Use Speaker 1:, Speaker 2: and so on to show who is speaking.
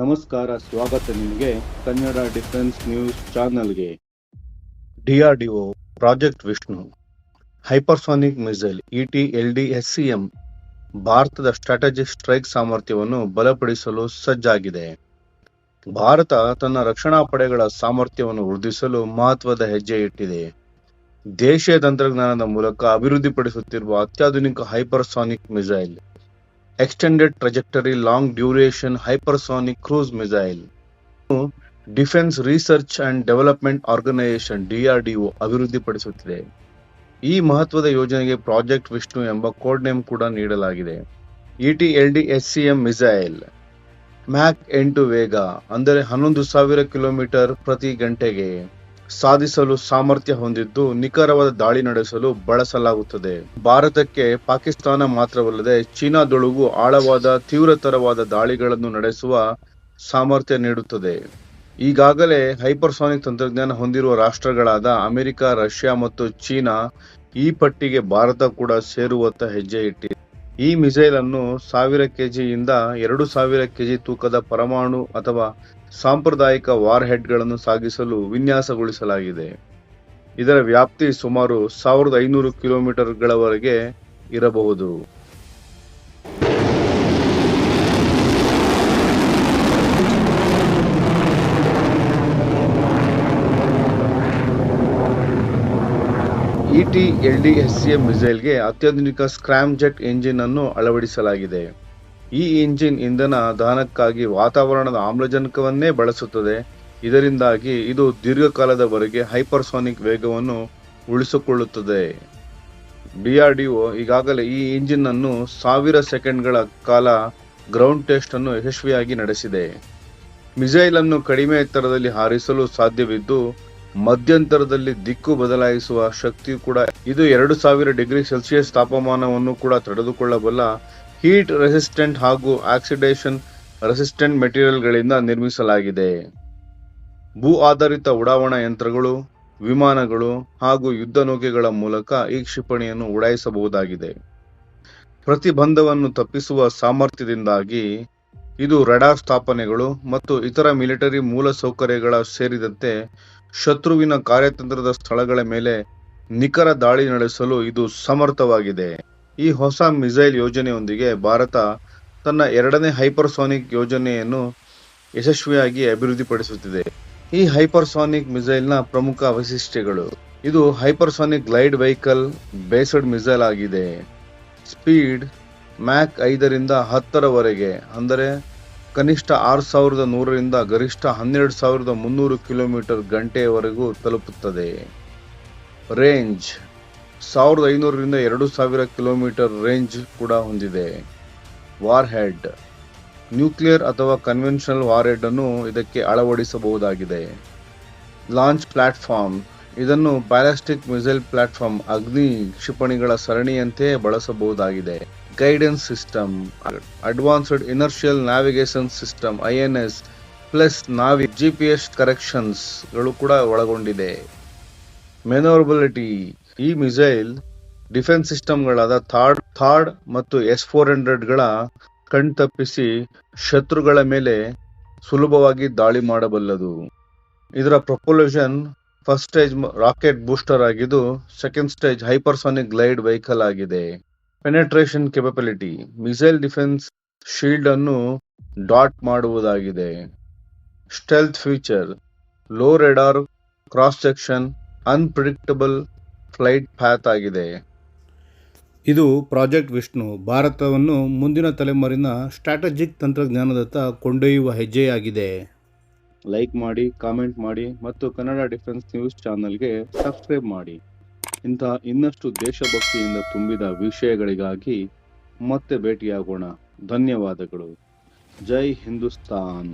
Speaker 1: ನಮಸ್ಕಾರ, ಸ್ವಾಗತ ನಿಮಗೆ ಕನ್ನಡ ಡಿಫೆನ್ಸ್ ನ್ಯೂಸ್ ಚಾನೆಲ್ಗೆ. DRDO, project Vishnu, hypersonic missile, ET M, ಭಾರತದ ಸ್ಟ್ರಾಟಜಿಕ್ ಸ್ಟ್ರೈಕ್ ಸಾಮರ್ಥ್ಯವನ್ನು ಬಲಪಡಿಸಲು ಸಜ್ಜಾಗಿದೆ. ಭಾರತ ತನ್ನ ರಕ್ಷಣಾ ಪಡೆಗಳ ಸಾಮರ್ಥ್ಯವನ್ನು ವೃದ್ಧಿಸಲು ಮಹತ್ವದ ಹೆಜ್ಜೆ ಇಟ್ಟಿದೆ. ದೇಶೀಯ ತಂತ್ರಜ್ಞಾನದ ಮೂಲಕ ಅಭಿವೃದ್ಧಿಪಡಿಸುತ್ತಿರುವ ಅತ್ಯಾಧುನಿಕ hypersonic missile extended trajectory long duration hypersonic cruise missile defence research and development organisation DRDO ಅಭಿವೃದ್ಧಿಪಡಿಸುತ್ತಿದೆ. ಈ ಮಹತ್ವದ ಯೋಜನೆಗೆ ಪ್ರಾಜೆಕ್ಟ್ ವಿಷ್ಣು ಎಂಬ ಕೋಡ್ ನೇಮ್ ಕೂಡ ನೀಡಲಾಗಿದೆ. ಇಟಿ ಎಲ್ಡಿಎಸ್ಸಿಎಂ ಮಿಸೈಲ್ ಮ್ಯಾಕ್ ಎಂಟು ವೇಗ ಅಂದರೆ ಹನ್ನೊಂದು ಸಾವಿರ ಕಿಲೋಮೀಟರ್ ಪ್ರತಿ ಗಂಟೆಗೆ. ಸಾಧಿಸಲು ಸಾಮರ್ಥ್ಯ ಹೊಂದಿದ್ದು ನಿಖರವಾದ ದಾಳಿ ನಡೆಸಲು ಬಳಸಲಾಗುತ್ತದೆ. ಭಾರತಕ್ಕೆ ಪಾಕಿಸ್ತಾನ ಮಾತ್ರವಲ್ಲದೆ ಚೀನಾದೊಳಗೂ ಆಳವಾದ ತೀವ್ರತರವಾದ ದಾಳಿಗಳನ್ನು ನಡೆಸುವ ಸಾಮರ್ಥ್ಯ ನೀಡುತ್ತದೆ. ಈಗಾಗಲೇ ಹೈಪರ್ಸಾನಿಕ್ ತಂತ್ರಜ್ಞಾನ ಹೊಂದಿರುವ ರಾಷ್ಟ್ರಗಳಾದ ಅಮೆರಿಕ, ರಷ್ಯಾ ಮತ್ತು ಚೀನಾ ಈ ಪಟ್ಟಿಗೆ ಭಾರತ ಕೂಡ ಸೇರುವತ್ತ ಹೆಜ್ಜೆ ಇಟ್ಟಿದೆ. ಈ ಮಿಸೈಲ್ ಅನ್ನು ಸಾವಿರ ಕೆಜಿಯಿಂದ ಎರಡು ಸಾವಿರ ಕೆಜಿ ತೂಕದ ಪರಮಾಣು ಅಥವಾ ಸಾಂಪ್ರದಾಯಿಕ ವಾರ್ ಹೆಡ್ಗಳನ್ನು ಸಾಗಿಸಲು ವಿನ್ಯಾಸಗೊಳಿಸಲಾಗಿದೆ. ಇದರ ವ್ಯಾಪ್ತಿ ಸುಮಾರು ಸಾವಿರದ ಐನೂರು ಕಿಲೋಮೀಟರ್ಗಳವರೆಗೆ ಇರಬಹುದು. ಇಟಿ ಎಲ್ಡಿಎಸ್ಸಿಎಂ ಮಿಸೈಲ್ಗೆ ಅತ್ಯಾಧುನಿಕ ಸ್ಕ್ರಾಮ್ ಜೆಟ್ ಎಂಜಿನ್ ಅನ್ನು ಅಳವಡಿಸಲಾಗಿದೆ. ಈ ಇಂಜಿನ್ ಇಂಧನ ದಹನಕ್ಕಾಗಿ ವಾತಾವರಣದ ಆಮ್ಲಜನಕವನ್ನೇ ಬಳಸುತ್ತದೆ. ಇದರಿಂದಾಗಿ ಇದು ದೀರ್ಘಕಾಲದವರೆಗೆ ಹೈಪರ್ಸಾನಿಕ್ ವೇಗವನ್ನು ಉಳಿಸಿಕೊಳ್ಳುತ್ತದೆ. ಡಿಆರ್ಡಿಒ ಈಗಾಗಲೇ ಈ ಇಂಜಿನ್ ಅನ್ನು ಸಾವಿರ ಸೆಕೆಂಡ್ಗಳ ಕಾಲ ಗ್ರೌಂಡ್ ಟೆಸ್ಟ್ ಅನ್ನು ಯಶಸ್ವಿಯಾಗಿ ನಡೆಸಿದೆ. ಮಿಸೈಲ್ ಅನ್ನು ಕಡಿಮೆ ಎತ್ತರದಲ್ಲಿ ಹಾರಿಸಲು ಸಾಧ್ಯವಿದ್ದು, ಮಧ್ಯಂತರದಲ್ಲಿ ದಿಕ್ಕು ಬದಲಾಯಿಸುವ ಶಕ್ತಿಯು ಕೂಡ ಇದು ಎರಡು ಸಾವಿರ ಡಿಗ್ರಿ ಸೆಲ್ಸಿಯಸ್ ತಾಪಮಾನವನ್ನು ಕೂಡ ತಡೆದುಕೊಳ್ಳಬಲ್ಲ ಹೀಟ್ ರೆಸಿಸ್ಟೆಂಟ್ ಹಾಗೂ ಆಕ್ಸಿಡೇಷನ್ ರೆಸಿಸ್ಟೆಂಟ್ ಮೆಟೀರಿಯಲ್ಗಳಿಂದ ನಿರ್ಮಿಸಲಾಗಿದೆ. ಭೂ ಆಧಾರಿತ ಉಡಾವಣಾ ಯಂತ್ರಗಳು, ವಿಮಾನಗಳು ಹಾಗೂ ಯುದ್ಧ ನೌಕೆಗಳ ಮೂಲಕ ಈ ಕ್ಷಿಪಣಿಯನ್ನು ಉಡಾಯಿಸಬಹುದಾಗಿದೆ. ಪ್ರತಿಬಂಧವನ್ನು ತಪ್ಪಿಸುವ ಸಾಮರ್ಥ್ಯದಿಂದಾಗಿ ಇದು ರಡಾರ್ ಸ್ಥಾಪನೆಗಳು ಮತ್ತು ಇತರ ಮಿಲಿಟರಿ ಮೂಲಸೌಕರ್ಯಗಳ ಸೇರಿದಂತೆ ಶತ್ರುವಿನ ಕಾರ್ಯತಂತ್ರದ ಸ್ಥಳಗಳ ಮೇಲೆ ನಿಖರ ದಾಳಿ ನಡೆಸಲು ಇದು ಸಮರ್ಥವಾಗಿದೆ. ಈ ಹೊಸ ಮಿಸೈಲ್ ಯೋಜನೆಯೊಂದಿಗೆ ಭಾರತ ತನ್ನ ಎರಡನೇ ಹೈಪರ್ಸೋನಿಕ್ ಯೋಜನೆಯನ್ನು ಯಶಸ್ವಿಯಾಗಿ ಅಭಿವೃದ್ಧಿಪಡಿಸುತ್ತಿದೆ. ಈ ಹೈಪರ್ಸೋನಿಕ್ ಮಿಸೈಲ್ನ ಪ್ರಮುಖ ವೈಶಿಷ್ಟ್ಯಗಳು. ಇದು hypersonic glide vehicle based missile ಆಗಿದೆ. ಸ್ಪೀಡ್ ಮ್ಯಾಕ್ ಐದರಿಂದ ಹತ್ತರವರೆಗೆ ಅಂದರೆ ಕನಿಷ್ಠ ಆರು ಸಾವಿರದ ನೂರರಿಂದ ಗರಿಷ್ಠ ಹನ್ನೆರಡು ಸಾವಿರದ ಮುನ್ನೂರು ಕಿಲೋಮೀಟರ್ ಗಂಟೆಯವರೆಗೂ ತಲುಪುತ್ತದೆ. ರೇಂಜ್ ಸಾವಿರದ ಐನೂರರಿಂದ ಎರಡು ಸಾವಿರ ಕಿಲೋಮೀಟರ್ ರೇಂಜ್ ಕೂಡ ಹೊಂದಿದೆ. ವಾರ್ ಹೆಡ್ ನ್ಯೂಕ್ಲಿಯರ್ ಅಥವಾ ಕನ್ವೆನ್ಷನಲ್ ವಾರ್ ಹೆಡ್ ಅನ್ನು ಇದಕ್ಕೆ ಅಳವಡಿಸಬಹುದಾಗಿದೆ. ಲಾಂಚ್ ಪ್ಲಾಟ್ಫಾರ್ಮ್, ಇದನ್ನು ಬ್ಯಾಲಿಸ್ಟಿಕ್ ಮಿಸೈಲ್ ಪ್ಲಾಟ್ಫಾರ್ಮ್ ಅಗ್ನಿ ಕ್ಷಿಪಣಿಗಳ ಸರಣಿಯಂತೆ ಬಳಸಬಹುದಾಗಿದೆ. Guidance system, advanced inertial navigation system INS plus ನಾವಿ GPS ಕರೆಕ್ಷನ್ಸ್ಗಳು ಕೂಡ ಒಳಗೊಂಡಿದೆ. ಮೆನೋರಬಿಲಿಟಿ ಈ ಮಿಸೈಲ್ ಡಿಫೆನ್ಸ್ ಸಿಸ್ಟಮ್ಗಳಾದ ಥಾರ್ಡ್ ಥಾರ್ಡ್ ಮತ್ತು ಎಸ್ ಫೋರ್ ಹಂಡ್ರೆಡ್ಗಳ ಕಣ್ತಪ್ಪಿಸಿ ಶತ್ರುಗಳ ಮೇಲೆ ಸುಲಭವಾಗಿ ದಾಳಿ ಮಾಡಬಲ್ಲದು. ಇದರ propulsion first stage rocket booster ಆಗಿದ್ದು second stage hypersonic glide vehicle ಆಗಿದೆ. Penetration capability missile defence shield ಅನ್ನು ಡಾಟ್ ಮಾಡುವುದಾಗಿದೆ. Stealth feature low radar, cross section, unpredictable flight path ಆಗಿದೆ. ಇದು ಪ್ರಾಜೆಕ್ಟ್ ವಿಷ್ಣು. ಭಾರತವನ್ನು ಮುಂದಿನ ತಲೆಮಾರಿನ ಸ್ಟ್ರಾಟಜಿಕ್ ತಂತ್ರಜ್ಞಾನದತ್ತ ಕೊಂಡೊಯ್ಯುವ ಹೆಜ್ಜೆಯಾಗಿದೆ ಲೈಕ್ ಮಾಡಿ ಕಾಮೆಂಟ್ ಮಾಡಿ ಮತ್ತು ಕನ್ನಡ ಡಿಫೆನ್ಸ್ ನ್ಯೂಸ್ ಚಾನಲ್ಗೆ ಸಬ್ಸ್ಕ್ರೈಬ್ ಮಾಡಿ. ಇಂತಹ ಇನ್ನಷ್ಟು ದೇಶಭಕ್ತಿಯಿಂದ ತುಂಬಿದ ವಿಷಯಗಳಿಗಾಗಿ ಮತ್ತೆ ಭೇಟಿಯಾಗೋಣ. ಧನ್ಯವಾದಗಳು. ಜೈ ಹಿಂದೂಸ್ತಾನ್.